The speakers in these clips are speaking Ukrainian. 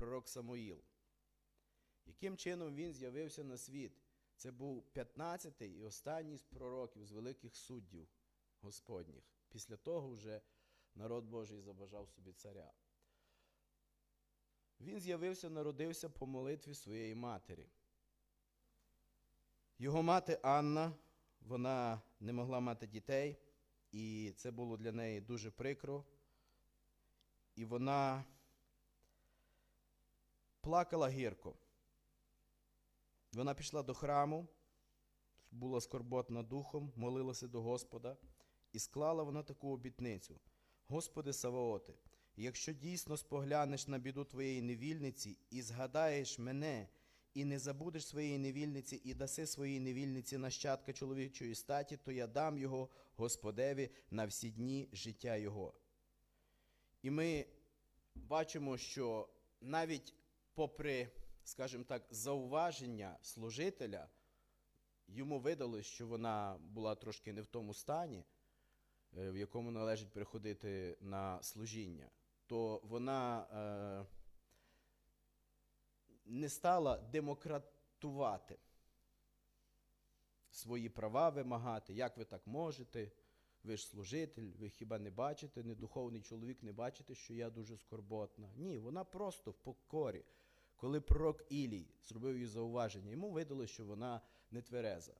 пророк Самуїл. Яким чином він з'явився на світ? Це був 15-й і останній з пророків, з великих суддів Господніх. Після того вже народ Божий забажав собі царя. Він з'явився, народився по молитві своєї матері. Його мати Анна, вона не могла мати дітей, і це було для неї дуже прикро. І вона плакала гірко. Вона пішла до храму, була скорботна духом, молилася до Господа, і склала вона таку обітницю: Господи Саваоти, якщо дійсно споглянеш на біду твоєї невільниці і згадаєш мене, і не забудеш своєї невільниці, і даси своїй невільниці нащадка чоловічої статі, то я дам його Господеві на всі дні життя його. І ми бачимо, що навіть попри, скажімо так, зауваження служителя, йому видалось, що вона була трошки не в тому стані, е, в якому належить приходити на служіння, то вона е, не стала демократувати свої права вимагати, як ви так можете, ви ж служитель, ви хіба не бачите, не духовний чоловік, не бачите, що я дуже скорботна. Ні, вона просто в покорі. Коли пророк Ілій зробив їй зауваження, йому видалося, що вона не твереза.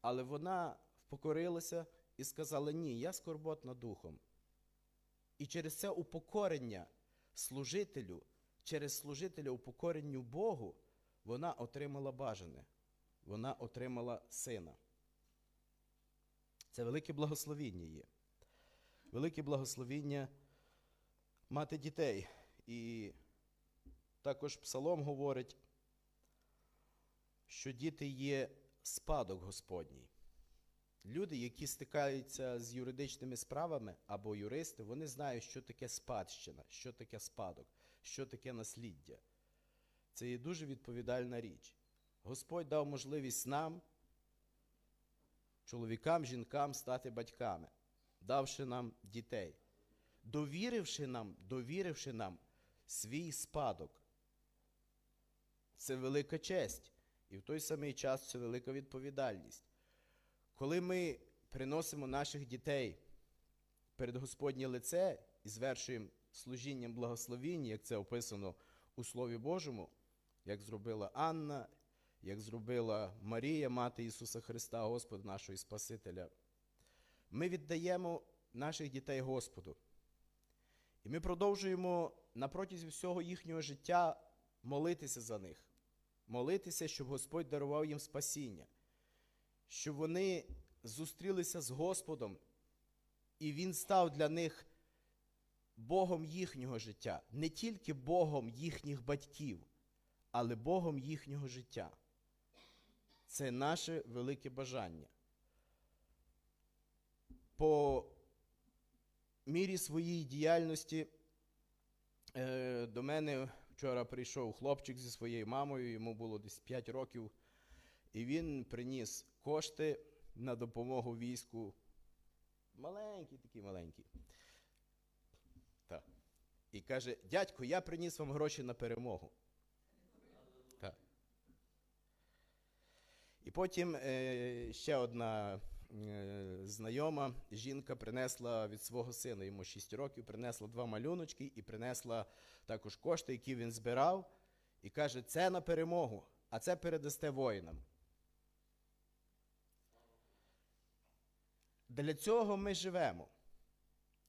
Але вона впокорилася і сказала: Ні, я скорботна духом. І через це упокорення служителю, через служителя упокоренню Богу, вона отримала бажане, вона отримала сина. Це велике благословіння є. Велике благословіння мати дітей. І також Псалом говорить, що діти є спадок Господній. Люди, які стикаються з юридичними справами або юристи, вони знають, що таке спадщина, що таке спадок, що таке насліддя. Це є дуже відповідальна річ. Господь дав можливість нам, чоловікам, жінкам, стати батьками, давши нам дітей, довіривши нам, довіривши нам свій спадок. Це велика честь. І в той самий час це велика відповідальність. Коли ми приносимо наших дітей перед Господнє лице і звершуємо служінням благословіння, як це описано у Слові Божому, як зробила Анна, як зробила Марія, мати Ісуса Христа, Господа нашого і Спасителя, ми віддаємо наших дітей Господу. І ми продовжуємо на протязі всього їхнього життя молитися за них, молитися, щоб Господь дарував їм спасіння, щоб вони зустрілися з Господом, і Він став для них Богом їхнього життя, не тільки Богом їхніх батьків, але Богом їхнього життя. Це наше велике бажання. По мірі своєї діяльності е, до мене вчора прийшов хлопчик зі своєю мамою, йому було десь 5 років, і він приніс кошти на допомогу війську. Маленький, такий маленький. Так. І каже: дядько, я приніс вам гроші на перемогу. Так. І потім е, ще одна знайома жінка принесла від свого сина, йому 6 років, принесла два малюночки і принесла також кошти, які він збирав, і каже, це на перемогу, а це передасте воїнам. Для цього ми живемо,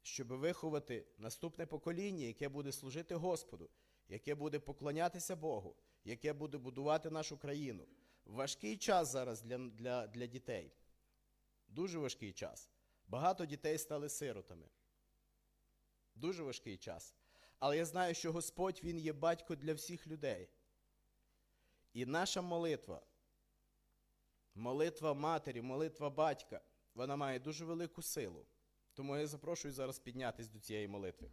щоб виховати наступне покоління, яке буде служити Господу, яке буде поклонятися Богу, яке буде будувати нашу країну. Важкий час зараз для, для, для дітей. Дуже важкий час. Багато дітей стали сиротами. Дуже важкий час. Але я знаю, що Господь Він є батько для всіх людей. І наша молитва, молитва матері, молитва батька, вона має дуже велику силу. Тому я запрошую зараз піднятись до цієї молитви.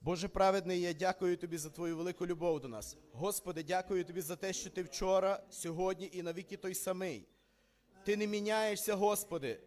Боже праведний, я дякую тобі за твою велику любов до нас. Господи, дякую тобі за те, що ти вчора, сьогодні і навіки той самий. Ти не міняєшся, Господи,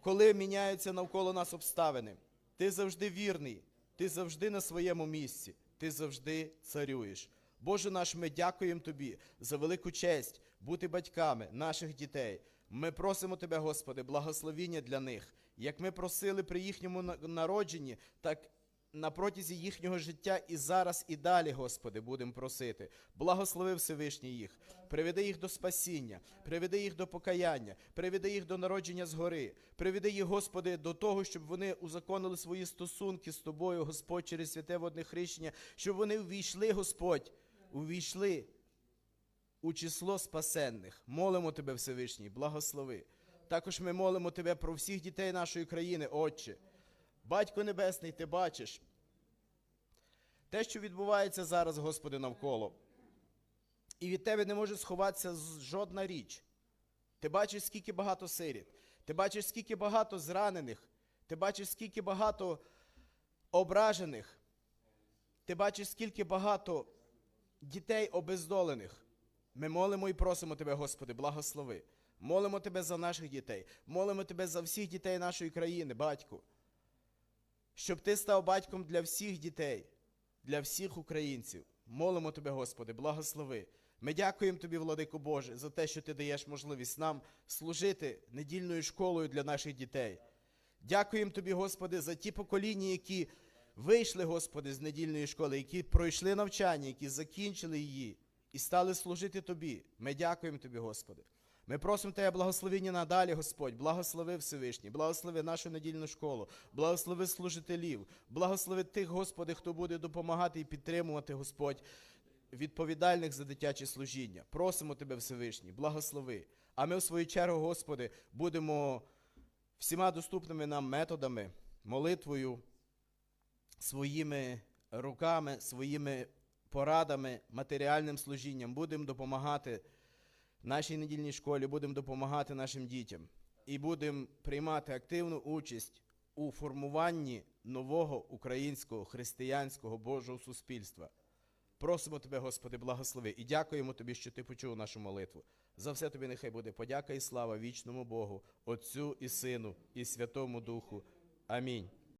коли міняються навколо нас обставини. Ти завжди вірний. Ти завжди на своєму місці, ти завжди царюєш. Боже наш, ми дякуємо Тобі за велику честь бути батьками наших дітей. Ми просимо Тебе, Господи, благословіння для них. Як ми просили при їхньому народженні, так на протязі їхнього життя і зараз, і далі, Господи, будемо просити. Благослови Всевишній їх, приведи їх до спасіння, приведи їх до покаяння, приведи їх до народження згори, приведи їх, Господи, до того, щоб вони узаконили свої стосунки з Тобою, Господь, через святе водне хрещення, щоб вони увійшли, Господь, увійшли у число спасенних. Молимо Тебе, Всевишній, благослови. Також ми молимо Тебе про всіх дітей нашої країни, Отче. Батько Небесний, Ти бачиш те, що відбувається зараз, Господи, навколо. І від Тебе не може сховатися жодна річ. Ти бачиш, скільки багато сиріт. Ти бачиш, скільки багато зранених. Ти бачиш, скільки багато ображених. Ти бачиш, скільки багато дітей обездолених. Ми молимо і просимо Тебе, Господи, благослови. Молимо Тебе за наших дітей. Молимо Тебе за всіх дітей нашої країни, батьку. Щоб ти став батьком для всіх дітей, для всіх українців. Молимо Тебе, Господи, благослови. Ми дякуємо Тобі, Владико Боже, за те, що Ти даєш можливість нам служити недільною школою для наших дітей. Дякуємо Тобі, Господи, за ті покоління, які вийшли, Господи, з недільної школи, які пройшли навчання, які закінчили її і стали служити Тобі. Ми дякуємо Тобі, Господи. Ми просимо Тебе благословення надалі, Господь. Благослови Всевишній, благослови нашу недільну школу, благослови служителів, благослови тих, Господи, хто буде допомагати і підтримувати, Господь, відповідальних за дитяче служіння. Просимо Тебе, Всевишній, благослови. А ми, в свою чергу, Господи, будемо всіма доступними нам методами, молитвою, своїми руками, своїми порадами, матеріальним служінням будемо допомагати нашій недільній школі, будемо допомагати нашим дітям і будемо приймати активну участь у формуванні нового українського християнського Божого суспільства. Просимо Тебе, Господи, благослови, і дякуємо Тобі, що Ти почув нашу молитву. За все тобі нехай буде подяка і слава вічному Богу, Отцю і Сину, і Святому Духу. Амінь.